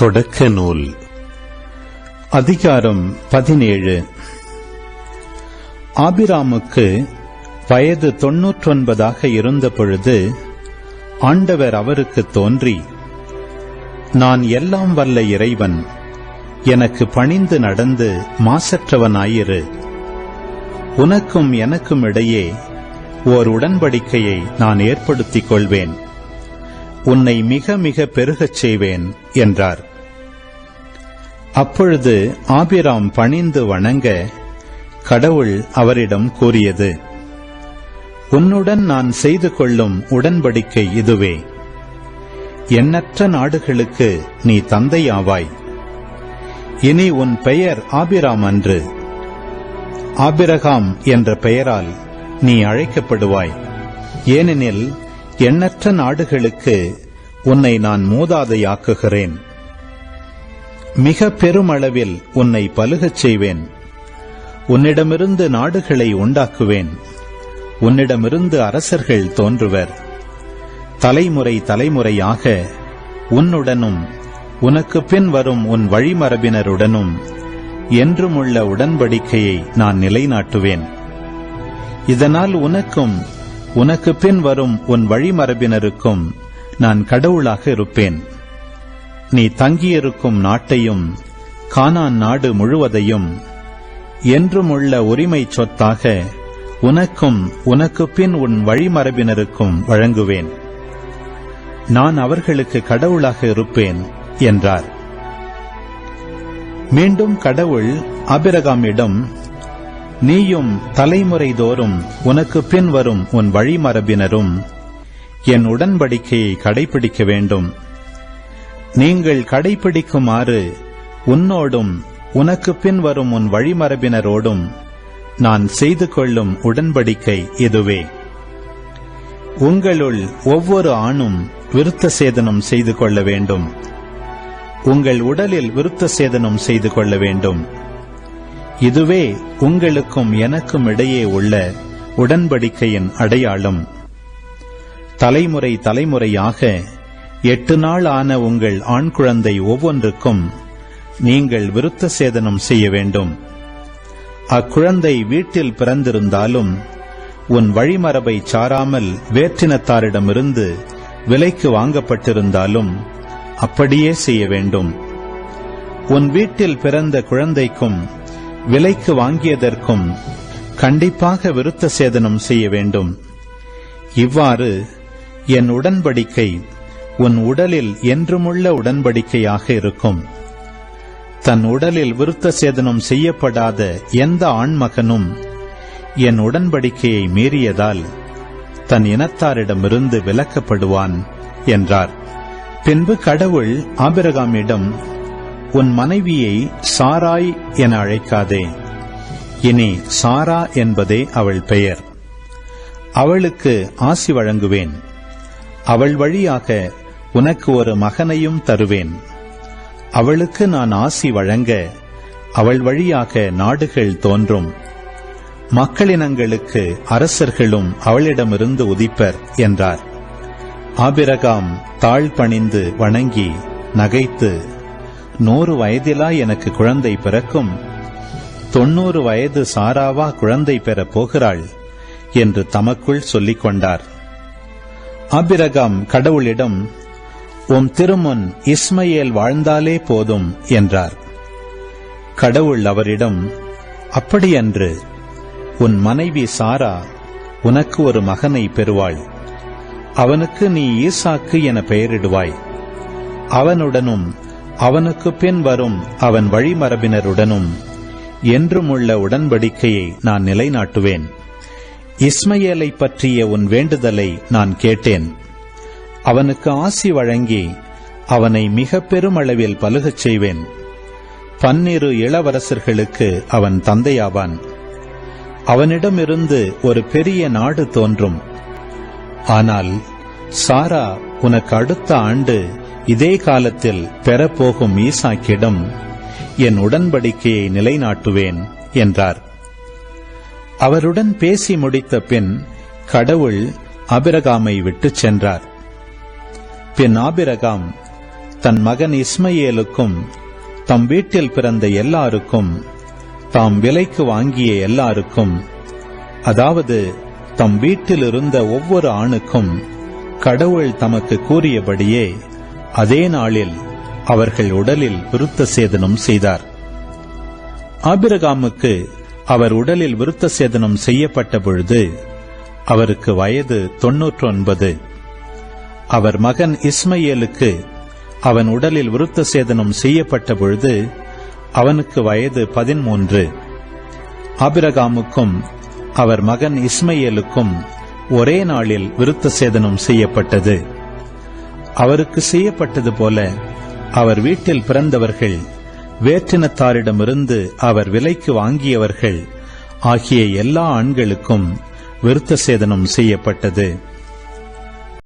தொடக்க நூல் அதிகாரம் பதினேழு. ஆபிராமுக்கு வயது தொன்னூற்றொன்பதாக இருந்த பொழுது ஆண்டவர் அவருக்கு தோன்றி நான் எல்லாம் வல்ல இறைவன் எனக்கு பணிந்து நடந்து மாசற்றவனாயிரு. உனக்கும் எனக்கும் இடையே ஓர் உடன்படிக்கையை நான் ஏற்படுத்திக் கொள்வேன். உன்னை மிக மிக பெருகச் செய்வேன் என்றார். அப்பொழுது ஆபிராம் பணிந்து வணங்க கடவுள் அவரிடம் கூறியது உன்னுடன் நான் செய்து கொள்ளும் உடன்படிக்கை இதுவே. எண்ணற்ற நாடுகளுக்கு நீ தந்தையாவாய். இனி உன் பெயர் ஆபிராம் அன்று. ஆபிரகாம் என்ற பெயரால் நீ அழைக்கப்படுவாய். ஏனெனில் எண்ணற்ற நாடுகளுக்கு உன்னை நான் மூதாதையாக்குகிறேன். மிக பெருமளவில் உன்னை பலுகச் செய்வேன். உன்னிடமிருந்து நாடுகளை உண்டாக்குவேன். உன்னிடமிருந்து அரசர்கள் தோன்றுவர். தலைமுறை தலைமுறையாக உன்னுடனும் உனக்கு பின் வரும் உன் வழிமரபினருடனும் என்றுமுள்ள உடன்படிக்கையை நான் நிலைநாட்டுவேன். இதனால் உனக்கும் உனக்கு பின் வரும் உன் வழிமரபினருக்கும் நான் கடவுளாக இருப்பேன். நீ தங்கியிருக்கும் நாட்டையும் கானான் நாடு முழுவதையும் என்றுமுள்ள உரிமை சொத்தாக உனக்கும் உனக்கு பின் உன் வழிமரபினருக்கும் வழங்குவேன். நான் அவர்களுக்கு கடவுளாக இருப்பேன் என்றார். மீண்டும் கடவுள் அபிரகாமிடம் நீயும் தலைமுறை தோறும் உனக்கு பின் வரும் உன் வழிமரபினரும் என் உடன்படிக்கையை கடைபிடிக்க வேண்டும். நீங்கள் கடைபிடிக்குமாறு உன்னோடும் உனக்கு பின் வரும் உன் வழிமரபினரோடும் நான் செய்து கொள்ளும் உடன்படிக்கை இதுவே. உங்களுள் ஒவ்வொரு ஆணும் விருத்த சேதனம் செய்து கொள்ள வேண்டும். உங்கள் உடலில் விருத்த சேதனம் செய்து கொள்ள வேண்டும். இதுவே உங்களுக்கும் எனக்கும் இடையே உள்ள உடன்படிக்கையின் அடையாளம். தலைமுறை தலைமுறையாக எட்டு நாள் ஆன உங்கள் ஆண் குழந்தை ஒவ்வொன்றுக்கும் நீங்கள் விருத்த சேதனம் செய்ய வேண்டும். அக்குழந்தை வீட்டில் பிறந்திருந்தாலும் உன் வழிமரபை சாராமல் வேற்றினத்தாரிடமிருந்து விலைக்கு வாங்கப்பட்டிருந்தாலும் அப்படியே செய்ய வேண்டும். உன் வீட்டில் பிறந்த குழந்தைக்கும் விலைக்கு வாங்கியதற்கும் கண்டிப்பாக விருத்த சேதனம் செய்ய வேண்டும். இவ்வாறு என் உடன்படிக்கை உன் உடலில் என்றுமுள்ள உடன்படிக்கையாக இருக்கும். தன் உடலில் விருத்த சேதனம் செய்யப்படாத எந்த ஆண்மகனும் என் உடன்படிக்கையை மீறியதால் தன் இனத்தாரிடமிருந்து விலக்கப்படுவான் என்றார். பின்பு கடவுள் ஆபிரகாமிடம் உன் மனைவியை சாராய் என அழைக்காதே. இனி சாரா என்பதே அவள் பெயர். அவளுக்கு ஆசி வழங்குவேன். அவள் வழியாக உனக்கு ஒரு மகனையும் தருவேன். அவளுக்கு நான் ஆசி வழங்க அவள் வழியாக நாடுகள் தோன்றும். மக்களினங்களுக்கு அரசர்களும் அவளிடமிருந்து உதிப்பர் என்றார். ஆபிரகாம் தாழ் பணிந்து வணங்கி நகைத்து நூறு வயதிலா எனக்கு குழந்தை பிறக்கும்? தொன்னூறு வயது சாராவா குழந்தை பெறப் போகிறாள்? என்று தமக்குள் சொல்லிக் கொண்டார் ஆபிரகாம் கடவுளிடம் உம் திருமுன் இஸ்மையேல் வாழ்ந்தாலே போதும் என்றார். கடவுள் அவரிடம் அப்படியன்று உன் மனைவி சாரா உனக்கு ஒரு மகனை பெறுவாள். அவனுக்கு நீ ஈசாக்கு என பெயரிடுவாய். அவனுடனும் அவனுக்கு பின் வரும் அவன் வழிமரபினருடனும் என்றுமுள்ள உடன்படிக்கையை நான் நிலைநாட்டுவேன். இஸ்மையேலை பற்றிய உன் வேண்டுதலை நான் கேட்டேன். அவனுக்கு ஆசி வழங்கி அவனை மிக பெருமளவில் பலுகச் செய்வேன். பன்னிரு இளவரசர்களுக்கு அவன் தந்தையாவான். அவனிடமிருந்து ஒரு பெரிய நாடு தோன்றும். ஆனால் சாரா உனக்கு அடுத்த ஆண்டு இதே காலத்தில் பெறப்போகும் ஈசாக்கிடம் என் உடன்படிக்கையை நிலைநாட்டுவேன் என்றார். அவருடன் பேசி முடித்த பின் கடவுள் அபிரகாமை விட்டுச் சென்றார். பின் ஆபிரகாம் தன் மகன் இஸ்மையேலுக்கும் தம் வீட்டில் பிறந்த எல்லாருக்கும் தாம் விலைக்கு வாங்கிய எல்லாருக்கும் அதாவது தம் வீட்டில் இருந்த ஒவ்வொரு ஆணுக்கும் கடவுள் தமக்கு கூறியபடியே அதே நாளில் அவர்கள் உடலில் விருத்த சேதனம் செய்தார். ஆபிரகாமுக்கு அவர் உடலில் விருத்த சேதனம் செய்யப்பட்ட பொழுது அவருக்கு வயது தொன்னூற்றொன்பது. அவர் மகன் இஸ்மையேலுக்கு அவன் உடலில் விருத்த சேதனம் செய்யப்பட்ட பொழுது அவனுக்கு வயது பதிமூன்று ஆபிரகாமுக்கும் அவர் மகன் இஸ்மையேலுக்கும் ஒரே நாளில் விருத்த சேதனம் செய்யப்பட்டது. அவருக்கு செய்யப்பட்டது போல அவர் வீட்டில் பிறந்தவர்கள் வேற்றினத்தாரிடமிருந்து அவர் விலைக்கு வாங்கியவர்கள் ஆகிய எல்லா ஆண்களுக்கும் விருத்த சேதனம் செய்யப்பட்டது.